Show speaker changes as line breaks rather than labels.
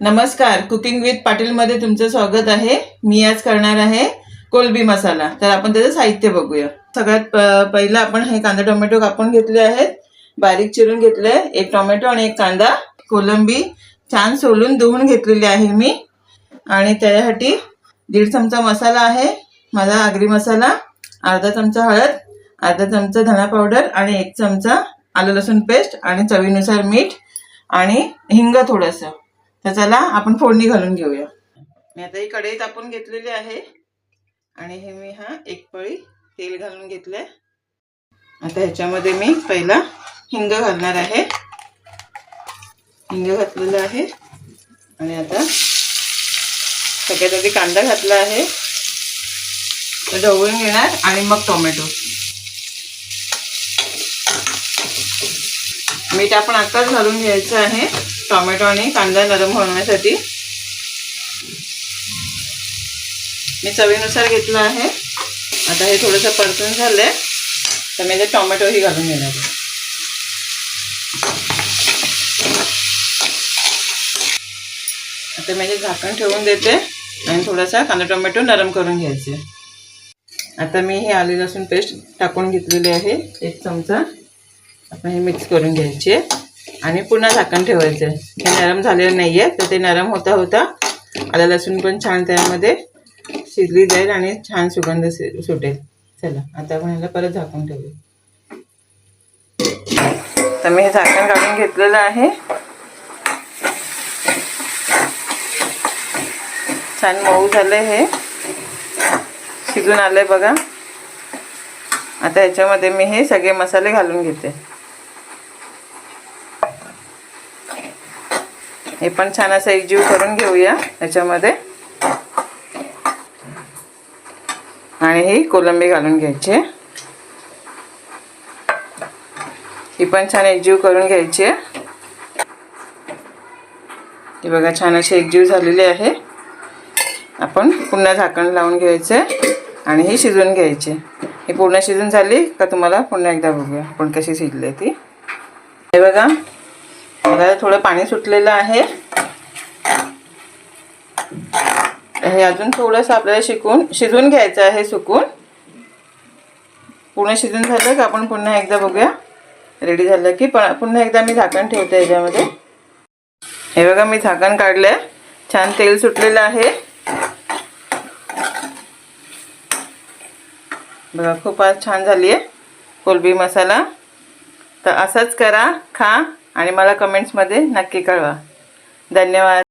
नमस्कार cooking with पाटीलमध्ये तुमचं स्वागत आहे. मी आज करणार आहे कोलबी मसाला. तर आपण त्याचं साहित्य बघूया. सगळ्यात प- पहिलं आपण हे कांदा टोमॅटो कापून घेतले आहेत. बारीक चिरून घेतले. एक टोमॅटो आणि एक कांदा. कोलंबी छान सोलून धुवून घेतलेली आहे मी. आणि त्याच्यासाठी दीड चमचा मसाला आहे. माझा आगरी मसाला अर्धा चमचा हळद अर्धा चमचा धना पावडर आणि एक चमचा आलं लसूण पेस्ट आणि चवीनुसार मीठ आणि हिंग थोडंसं. तर चला आपण फोडणी घालून घेऊया. मी आता ही कढई तापून घेतलेली आहे. आणि हे मी हा एक पळी तेल घालून घेतलंय. आता ह्याच्यामध्ये मी पहिला हिंग घालणार आहे. हिंग घातलेलं आहे. आणि आता सगळ्यात आधी कांदा घातला आहे. तर ढवळून घेणार आणि मग टोमॅटो. मीठ आपण आताच घालून घ्यायचं आहे. टोमॅटो आणि कांदा नरम होण्यासाठी मी चवीनुसार घेतलं आहे. आता हे थोडंसं परतून झालं आहे तर मी ते टोमॅटोही घालून घेणार आहे. आता मी ते झाकण ठेवून देते आणि थोडासा कांदा टोमॅटो नरम करून घ्यायचे. आता मी हे आले लसूण पेस्ट टाकून घेतलेली आहे. एक चमचा. आपण हे मिक्स करून घ्यायचे. आणि पुन्हा झाकण ठेवायचं. हे नरम झालेलं नाही आहे तर ते नरम होता होता आला लसूण पण छान त्यामध्ये शिजली जाईल आणि छान सुगंध सुटेल. चला आता आपण ह्याला परत झाकून ठेवू तर मी हे झाकण काढून घेतलेलं आहे. छान मऊ झालं हे. शिजून आलंय बघा. आता ह्याच्यामध्ये मी हे सगळे मसाले घालून घेते. हे पण छान असं एकजीव करून घेऊया याच्यामध्ये. आणि ही कोलंबी घालून घ्यायची. ही पण छान एकजीव करून घ्यायची. ही बघा छान अशी एकजीव झालेली आहे. आपण पुन्हा झाकण लावून घ्यायचे आणि ही शिजवून घ्यायची. ही पूर्ण शिजून झाली का तुम्हाला पुन्हा एकदा बघूया. आपण कशी शिजली ती. हे बघा बघायला थोडं पाणी सुटलेलं आहे. हे अजून थोडंसं आपल्याला शिकून शिजवून घ्यायचं आहे सुकून. पूर्ण शिजून झालं की आपण पुन्हा एकदा बघूया. रेडी झालं की पण पुन्हा एकदा मी झाकण ठेवते याच्यामध्ये. हे बघा मी झाकण काढलंय. छान तेल सुटलेलं आहे. बघा खूप आज छान झाली आहे कोलबी मसाला. तर असंच करा खा. आणि मला कमेंट्समध्ये नक्की कळवा. धन्यवाद.